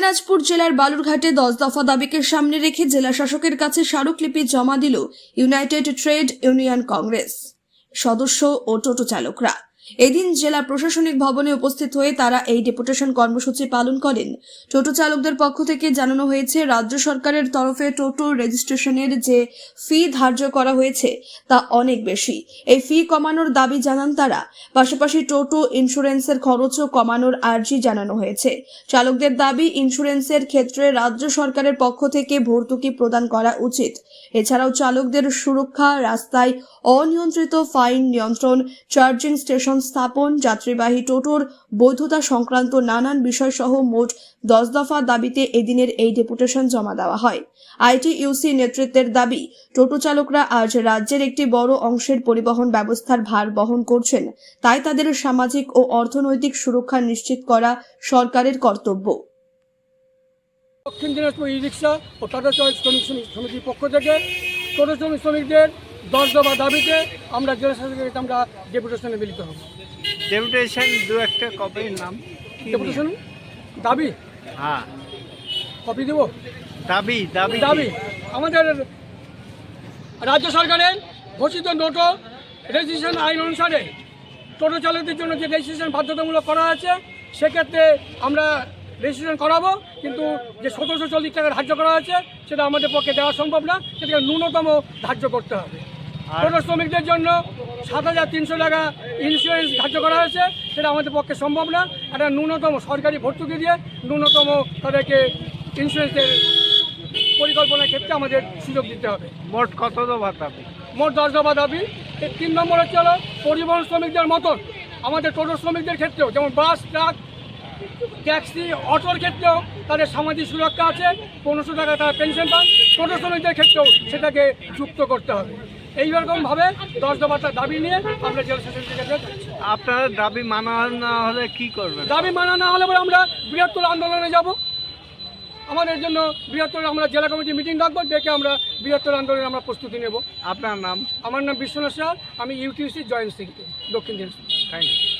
দিনাজপুর জেলার বালুরঘাটে দশ দফা দাবিকে সামনে রেখে জেলা শাসকের কাছে স্মারকলিপি জমা দিল ইউনাইটেড ট্রেড ইউনিয়ন কংগ্রেস। সদস্য ও টোটো চালকরা। এদিন জেলা প্রশাসনিক ভবনে উপস্থিত হয়ে তারা এই ডেপুটেশন কর্মসূচি পালন করেন। টোটো চালকদের পক্ষ থেকে জানানো হয়েছে, রাজ্য সরকারের তরফে টোটো রেজিস্ট্রেশনের যে ফি ধার্য করা হয়েছে তা অনেক বেশি। এই ফি কমানোর দাবি জানান তারা। পাশাপাশি টোটো ইন্স্যুরেন্সের খরচও কমানোর আর্জি জানানো হয়েছে। চালকদের দাবি, ইন্স্যুরেন্সের ক্ষেত্রে রাজ্য সরকারের পক্ষ থেকে ভর্তুকি প্রদান করা উচিত। এছাড়াও চালকদের সুরক্ষা, রাস্তায় অনিয়ন্ত্রিত ফাইন নিয়ন্ত্রণ, চার্জিং স্টেশন স্থাপন, যাত্রীবাহী টোটোর বৈধতা সংক্রান্ত নানান বিষয় সহ মোট দশ দফা দাবিতে এদিনের এই ডেপুটেশন জমা দেওয়া হয়। আইটিইউসি নেতৃত্বের দাবি, টোটো চালকরা আজ রাজ্যের একটি বড় অংশের পরিবহন ব্যবস্থার ভার বহন করছেন, তাই তাদের সামাজিক ও অর্থনৈতিক সুরক্ষা নিশ্চিত করা সরকারের কর্তব্য। দক্ষিণ দিনাজপুর ই রিক্সা ও টাটা চয়েস শ্রমিক সমিতির পক্ষ থেকে টোটো শ্রমিক শ্রমিকদের দশ দফা দাবিতে আমরা জেলা শাসকের আমরা ডেপুটেশনে মিলিত হব। ডেপুটেশন দু একটা কপির নাম। ডেপুটেশন? দাবি? হ্যাঁ। কপি দেব? দাবি দাবি দাবি। আমাদের রাজ্য সরকারের ঘোষিত নোটো রেজিস্ট্রেশন আইন অনুসারে টোটো চালকদের জন্য যে রেজিস্ট্রেশন বাধ্যতামূলক করা আছে সেক্ষেত্রে আমরা রেজিস্ট্রেশন করাবো কিন্তু যে সতেরোশো চল্লিশ টাকা ধার্য করা আছে সেটা আমাদের পক্ষে দেওয়া সম্ভব না সেটাকে ন্যূনতম ধার্য করতে হবে। আর টোটো শ্রমিকদের জন্য সাত হাজার তিনশো টাকা ইন্স্যুরেন্স ধার্য করা হয়েছে সেটা আমাদের পক্ষে সম্ভব না। একটা ন্যূনতম সরকারি ভর্তুকি দিয়ে ন্যূনতম তাদেরকে ইন্স্যুরেন্সের পরিকল্পনার ক্ষেত্রে আমাদের সুযোগ দিতে হবে। মোট কত দফা দাবি? মোট দশ দফা দাবি। তিন নম্বর হচ্ছে হলো পরিবহন শ্রমিকদের মতন। আমাদের টোটো শ্রমিকদের ক্ষেত্রেও যেমন বাস ট্রাক ট্যাক্সি অটোর ক্ষেত্রেও তাদের সামাজিক সুরক্ষা আছে। পনেরোশো টাকা তারা পেনশন পান টোটো শ্রমিকদের ক্ষেত্রেও সেটাকে যুক্ত করতে হবে। এইরকমভাবে দশ দফাটা দাবি নিয়ে আমরা জেলা আপনার দাবি মানা না হলে কি করবেন? দাবি মানা না হলে আমরা বৃহত্তর আন্দোলনে যাব। আমাদের জন্য বৃহত্তর আমরা জেলা কমিটি মিটিং ডাকবো। ডেকে আমরা বৃহত্তর আন্দোলনে আমরা প্রস্তুতি নেব। আপনার নাম? আমার নাম বিশ্বনাথ শাহ আমি ইউটিউসি জয়েন্ট সেক্রেটারি দক্ষিণ দিনাজপুর। Thank you